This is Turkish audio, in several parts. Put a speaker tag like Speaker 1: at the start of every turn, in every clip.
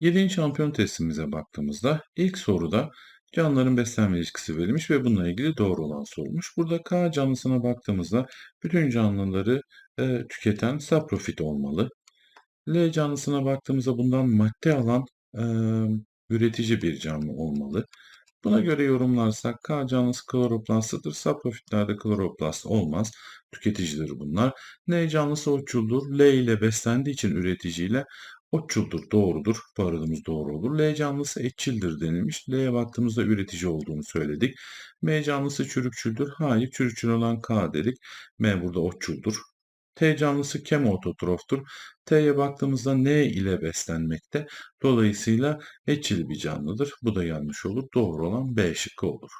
Speaker 1: Yedinci şampiyon testimize baktığımızda ilk soruda canlıların beslenme ilişkisi verilmiş ve bununla ilgili doğru olan sorulmuş. Burada K canlısına baktığımızda bütün canlıları e, tüketen saprofit olmalı. L canlısına baktığımızda bundan madde alan e, üretici bir canlı olmalı. Buna göre yorumlarsak K canlısı kloroplastıdır. Saprofitlerde kloroplast olmaz. Tüketicidir bunlar. N canlısı otçuldur. L ile beslendiği için üreticiyle otçuldur. Doğrudur. Bu doğru olur. L canlısı etçildir denilmiş. L'ye baktığımızda üretici olduğunu söyledik. M canlısı çürükçüldür. Hayır çürükçül olan K dedik. M burada otçuldur. T canlısı kemototroftur. T'ye baktığımızda N ile beslenmekte. Dolayısıyla etçil bir canlıdır. Bu da yanlış olur. Doğru olan B şıkkı olur.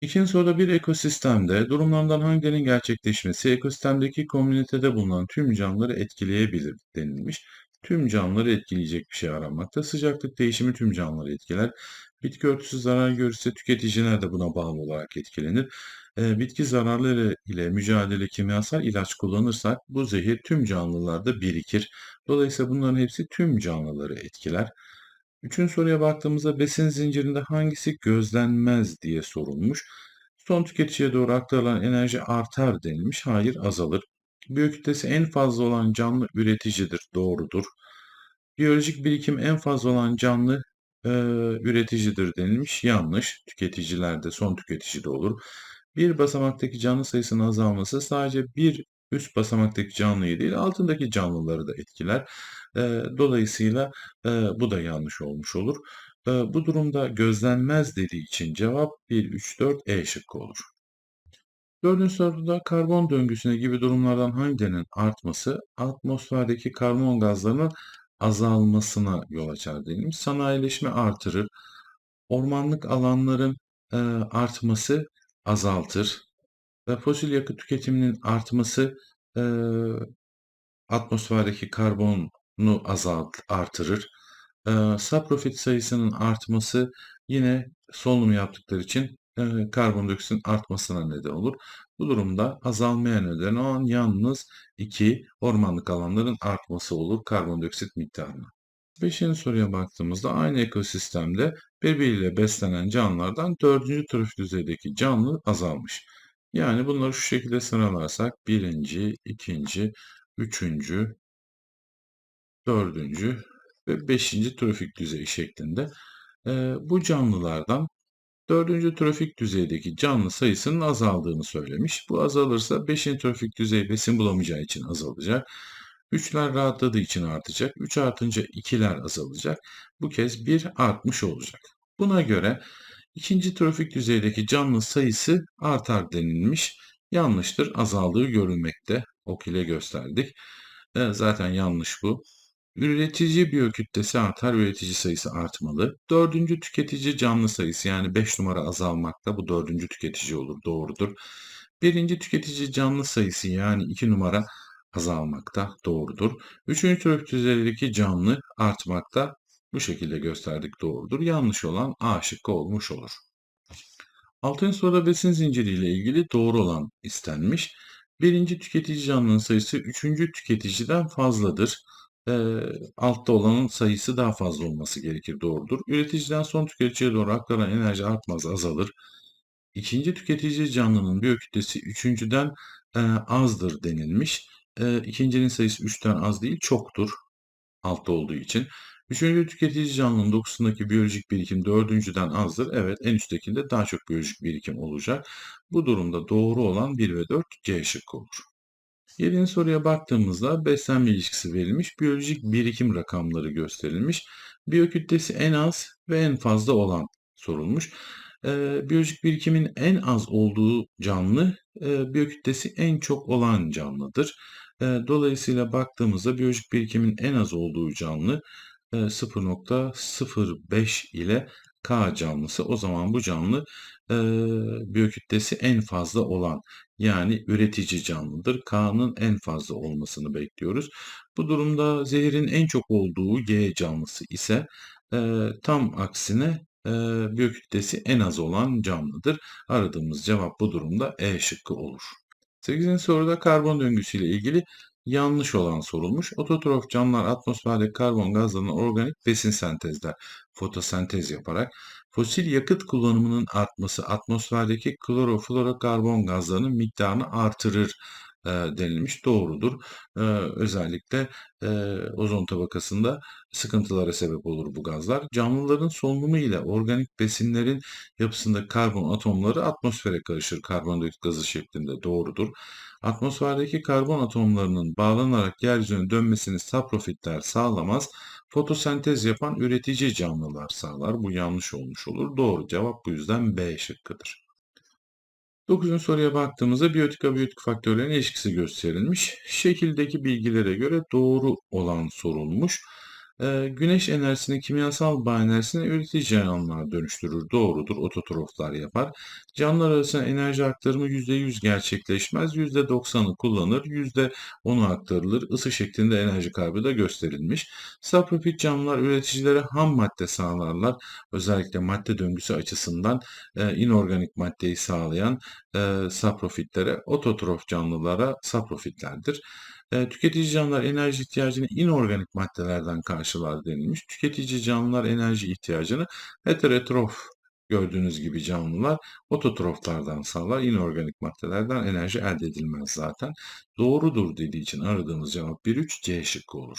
Speaker 1: İkinci soruda bir ekosistemde durumlardan hangilerinin gerçekleşmesi ekosistemdeki komünitede bulunan tüm canlıları etkileyebilir denilmiş. Tüm canlıları etkileyecek bir şey aranmakta. Sıcaklık değişimi tüm canlıları etkiler. Bitki örtüsü zarar görürse tüketiciler de buna bağlı olarak etkilenir. Bitki zararları ile mücadele kimyasal ilaç kullanırsak bu zehir tüm canlılarda birikir. Dolayısıyla bunların hepsi tüm canlıları etkiler. Üçüncü soruya baktığımızda besin zincirinde hangisi gözlenmez diye sorulmuş. Son tüketiciye doğru aktarılan enerji artar denilmiş. Hayır azalır. Biyokütlesi en fazla olan canlı üreticidir. Doğrudur. Biyolojik birikim en fazla olan canlı e, üreticidir denilmiş. Yanlış. Tüketicilerde son tüketicide olur. Bir basamaktaki canlı sayısının azalması sadece bir üst basamaktaki canlıyı değil altındaki canlıları da etkiler. Dolayısıyla bu da yanlış olmuş olur. Bu durumda gözlenmez dediği için cevap 1, 3, 4 E şıkkı olur. Dördüncü soruda karbon döngüsüne gibi durumlardan hangilerinin artması atmosferdeki karbon gazlarının azalmasına yol açar denilmiş. Sanayileşme artırır. Ormanlık alanların artması azaltır. Ve fosil yakıt tüketiminin artması e, atmosferdeki karbonu azalt, artırır. E, saprofit sayısının artması yine solunum yaptıkları için e, karbondioksitin artmasına neden olur. Bu durumda azalmaya neden olan yalnız iki ormanlık alanların artması olur karbondioksit miktarına. Beşinci soruya baktığımızda aynı ekosistemde birbiriyle beslenen canlılardan dördüncü trofik düzeydeki canlı azalmış. Yani bunları şu şekilde sıralarsak birinci, ikinci, üçüncü, dördüncü ve beşinci trofik düzeyi şeklinde e, bu canlılardan dördüncü trofik düzeydeki canlı sayısının azaldığını söylemiş. Bu azalırsa beşinci trofik düzey besin bulamayacağı için azalacak. 3'ler rahatladığı için artacak. 3 artınca 2'ler azalacak. Bu kez 1 artmış olacak. Buna göre ikinci trofik düzeydeki canlı sayısı artar denilmiş. Yanlıştır. Azaldığı görülmekte. Ok ile gösterdik. E, zaten yanlış bu. Üretici biyokütlesi artar, üretici sayısı artmalı. Dördüncü tüketici canlı sayısı yani 5 numara azalmakta. Bu dördüncü tüketici olur, doğrudur. Birinci tüketici canlı sayısı yani 2 numara azalmakta, doğrudur. Üçüncü trofik düzeydeki canlı artmakta. Bu şekilde gösterdik doğrudur. Yanlış olan A şıkkı olmuş olur. Altıncı soruda besin zinciri ile ilgili doğru olan istenmiş. Birinci tüketici canlının sayısı üçüncü tüketiciden fazladır. E, altta olanın sayısı daha fazla olması gerekir doğrudur. Üreticiden son tüketiciye doğru aktaran enerji artmaz azalır. İkinci tüketici canlının biyokütlesi üçüncüden e, azdır denilmiş. E, ikincinin sayısı 3'ten az değil, çoktur. Altta olduğu için. Üçüncü tüketici canlının dokusundaki biyolojik birikim dördüncüden azdır. Evet en üsttekinde daha çok biyolojik birikim olacak. Bu durumda doğru olan 1 ve 4 C şıkkı olur. Yedinci soruya baktığımızda beslenme ilişkisi verilmiş. Biyolojik birikim rakamları gösterilmiş. Biyokütlesi en az ve en fazla olan sorulmuş. E, biyolojik birikimin en az olduğu canlı e, biyokütlesi en çok olan canlıdır. E, dolayısıyla baktığımızda biyolojik birikimin en az olduğu canlı e, 0.05 ile K canlısı. O zaman bu canlı e, biyokütlesi en fazla olan yani üretici canlıdır. K'nın en fazla olmasını bekliyoruz. Bu durumda zehirin en çok olduğu Y canlısı ise e, tam aksine e, biyokütlesi en az olan canlıdır. Aradığımız cevap bu durumda E şıkkı olur. 8. soruda karbon döngüsüyle ilgili yanlış olan sorulmuş. Ototrof canlılar atmosferdeki karbon gazlarını organik besin sentezler, fotosentez yaparak fosil yakıt kullanımının artması atmosferdeki kloroflorokarbon gazlarının miktarını artırır e, denilmiş. Doğrudur. E, özellikle e, ozon tabakasında sıkıntılara sebep olur bu gazlar. Canlıların solunumu ile organik besinlerin yapısında karbon atomları atmosfere karışır karbondioksit gazı şeklinde doğrudur. Atmosferdeki karbon atomlarının bağlanarak yeryüzüne dönmesini saprofitler sağlamaz. Fotosentez yapan üretici canlılar sağlar. Bu yanlış olmuş olur. Doğru cevap bu yüzden B şıkkıdır. 9. soruya baktığımızda biyotik abiyotik faktörlerin ilişkisi gösterilmiş. Şekildeki bilgilere göre doğru olan sorulmuş. Ee, güneş enerjisini kimyasal bağ enerjisine üretici canlılar dönüştürür. Doğrudur. Ototroflar yapar. Canlılar arasında enerji aktarımı %100 gerçekleşmez. %90'ı kullanır. %10'u aktarılır. Isı şeklinde enerji kaybı da gösterilmiş. Saprofit canlılar üreticilere ham madde sağlarlar. Özellikle madde döngüsü açısından e, inorganik maddeyi sağlayan e, saprofitlere, ototrof canlılara saprofitlerdir. E, tüketici canlılar enerji ihtiyacını inorganik maddelerden karşılar denilmiş. Tüketici canlılar enerji ihtiyacını heterotrof gördüğünüz gibi canlılar ototroflardan sağlar. İnorganik maddelerden enerji elde edilmez zaten. Doğrudur dediği için aradığımız cevap 1-3 C şıkkı olur.